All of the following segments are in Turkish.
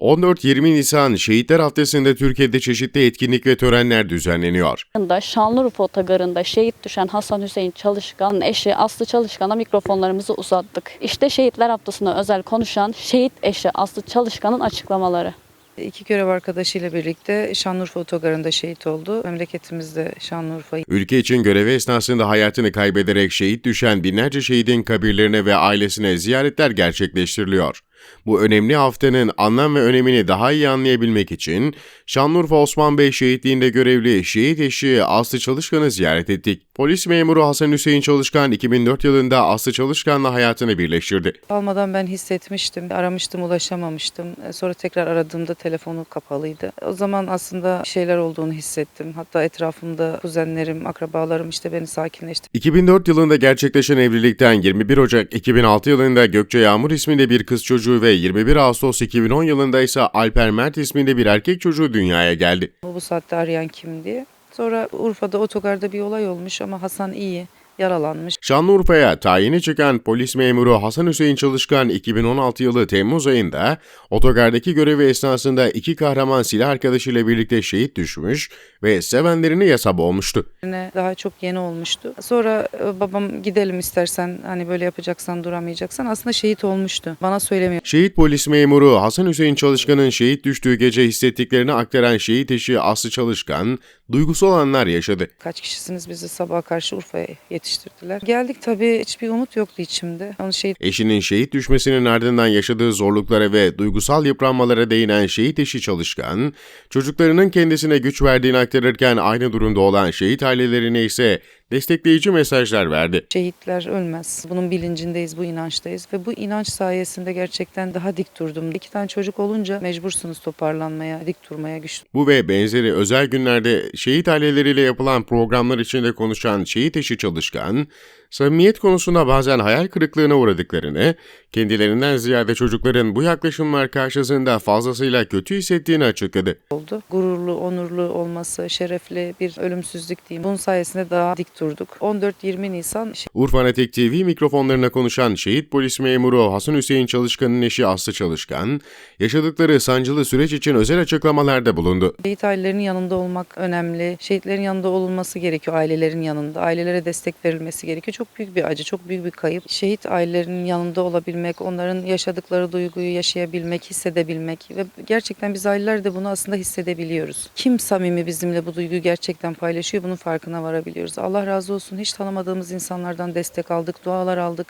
14-20 Nisan Şehitler Haftası'nda Türkiye'de çeşitli etkinlik ve törenler düzenleniyor. Şanlıurfa Otogarı'nda şehit düşen Hasan Hüseyin Çalışkan'ın eşi Aslı Çalışkan'a mikrofonlarımızı uzattık. İşte Şehitler Haftası'na özel konuşan şehit eşi Aslı Çalışkan'ın açıklamaları. İki görev arkadaşıyla birlikte Şanlıurfa Otogarı'nda şehit oldu. Memleketimizde Şanlıurfa. Ülke için görevi esnasında hayatını kaybederek şehit düşen binlerce şehidin kabirlerine ve ailesine ziyaretler gerçekleştiriliyor. Bu önemli haftanın anlam ve önemini daha iyi anlayabilmek için Şanlıurfa Osman Bey şehitliğinde görevli şehit eşi Aslı Çalışkan'ı ziyaret ettik. Polis memuru Hasan Hüseyin Çalışkan 2004 yılında Aslı Çalışkan'la hayatını birleştirdi. Almadan ben hissetmiştim. Aramıştım, ulaşamamıştım. E, Sonra tekrar aradığımda telefonu kapalıydı. O zaman aslında şeyler olduğunu hissettim. Hatta etrafımda kuzenlerim, akrabalarım işte beni sakinleştirdi. 2004 yılında gerçekleşen evlilikten 21 Ocak 2006 yılında Gökçe Yağmur isminde bir kız çocuğu ve 21 Ağustos 2010 yılında ise Alper Mert isminde bir erkek çocuğu dünyaya geldi. Bu saatte arayan kim diye. Sonra Urfa'da otogarda bir olay olmuş ama Hasan iyi, yaralanmış. Şanlıurfa'ya tayini çıkan polis memuru Hasan Hüseyin Çalışkan 2016 yılı Temmuz ayında otogardaki görevi esnasında iki kahraman silah arkadaşıyla birlikte şehit düşmüş ve sevenlerini yasa boğmuştu. Daha çok yeni olmuştu. Sonra e, babam gidelim istersen hani böyle yapacaksan duramayacaksan aslında şehit olmuştu. Bana söylemiyor. Şehit polis memuru Hasan Hüseyin Çalışkan'ın şehit düştüğü gece hissettiklerini aktaran şehit eşi Aslı Çalışkan duygusal anlar yaşadı. Kaç kişisiniz bizi sabaha karşı Urfa'ya yetiştirdiler. Geldik tabii hiçbir umut yoktu içimde. Onu şehit Eşinin şehit düşmesinin ardından yaşadığı zorluklara ve duygusal yıpranmalara değinen şehit eşi Çalışkan, çocuklarının kendisine güç verdiğini aktarırken aynı durumda olan şehit ailelerine ise destekleyici mesajlar verdi. şehitler ölmez. Bunun bilincindeyiz, bu inançtayız ve bu inanç sayesinde gerçekten daha dik durdum. İki tane çocuk olunca mecbursunuz toparlanmaya, dik durmaya, güçlü Bu ve benzeri özel günlerde şehit aileleriyle yapılan programlar içinde konuşan şehit eşi Çalışkan, samimiyet konusunda bazen hayal kırıklığına uğradıklarını, kendilerinden ziyade çocukların bu yaklaşımlar karşısında fazlasıyla kötü hissettiğini açıkladı. oldu. Gururlu, onurlu olması, şerefli bir ölümsüzlük diyeyim. Bunun sayesinde daha dik durduk. 14-20 Nisan Urfanatek TV mikrofonlarına konuşan şehit polis memuru Hasan Hüseyin Çalışkan'ın eşi Aslı Çalışkan, yaşadıkları sancılı süreç için özel açıklamalarda bulundu. Şehit ailelerinin yanında olmak önemli. Şehitlerin yanında olunması gerekiyor ailelerin yanında. Ailelere destek verilmesi gerekiyor. Çok büyük bir acı, çok büyük bir kayıp. Şehit ailelerinin yanında olabilmek, onların yaşadıkları duyguyu yaşayabilmek, hissedebilmek ve gerçekten biz aileler de bunu aslında hissedebiliyoruz. Kim samimi bizimle bu duyguyu gerçekten paylaşıyor bunun farkına varabiliyoruz. Allah razı olsun hiç tanımadığımız insanlardan destek aldık, dualar aldık.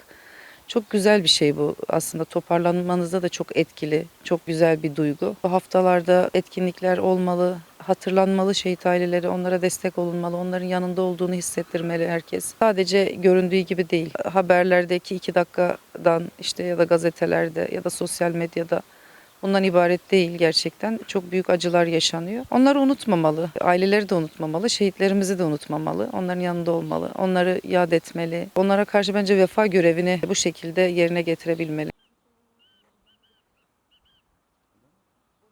Çok güzel bir şey bu aslında toparlanmanızda da çok etkili, çok güzel bir duygu. Bu haftalarda etkinlikler olmalı, hatırlanmalı şehit aileleri, onlara destek olunmalı, onların yanında olduğunu hissettirmeli herkes. Sadece göründüğü gibi değil, haberlerdeki iki dakikadan işte ya da gazetelerde ya da sosyal medyada bundan ibaret değil gerçekten. Çok büyük acılar yaşanıyor. Onları unutmamalı, aileleri de unutmamalı, şehitlerimizi de unutmamalı. Onların yanında olmalı, onları yad etmeli. Onlara karşı bence vefa görevini bu şekilde yerine getirebilmeli.